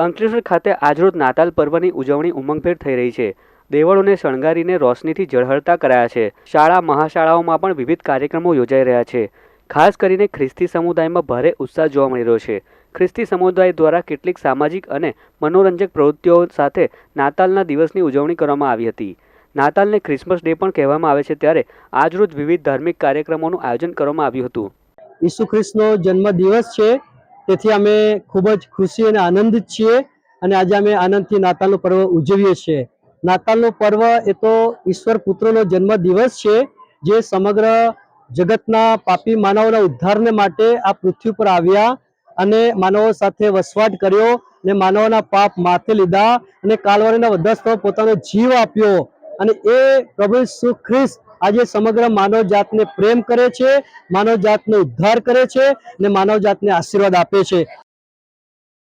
અંકલેશ્વર ખાતે આજરોજ નાતાલ પર્વની ઉજવણી ઉમંગભેર થઈ રહી છે. દેવળોને શણગારીને રોશનીથી ઝળહળતા કરાયા છે. શાળા, મહાશાળાઓમાં પણ વિવિધ કાર્યક્રમો યોજાઈ રહ્યા છે. ખાસ કરીને ખ્રિસ્તી સમુદાયમાં ભારે ઉત્સાહ જોવા મળી રહ્યો છે. ખ્રિસ્તી સમુદાય દ્વારા કેટલીક સામાજિક અને મનોરંજક પ્રવૃત્તિઓ સાથે નાતાલના દિવસની ઉજવણી કરવામાં આવી હતી. નાતાલને ક્રિસમસ ડે પણ કહેવામાં આવે છે ત્યારે આજરોજ વિવિધ ધાર્મિક કાર્યક્રમોનું આયોજન કરવામાં આવ્યું હતું. ઈસુ ખ્રિસ્તનો જન્મ દિવસ છે. તેથી અમે ખૂબ જ ખુશી અને આનંદિત છીએ અને આજે અમે આનંદથી નાતાલનો પર્વ ઉજવીએ છીએ. નાતાલનો પર્વ એ તો ઈશ્વર પુત્રનો જન્મ દિવસ છે, જે સમગ્ર જગતના પાપી માનવના ઉદ્ધારને માટે આ પૃથ્વી પર આવ્યા અને માનવો સાથે વસવાટ કર્યો અને માનવોના પાપ માથે લીધા અને કાલવારીના બધા સ્થળો પોતાનો જીવ આપ્યો અને એ પ્રભુ ઈસુ ખ્રિસ્ત આજે સમગ્ર માનવ જાતને પ્રેમ કરે છે, માનવ જાતનો ઉદ્ધાર કરે છે અને માનવ જાતને આશીર્વાદ આપે છે.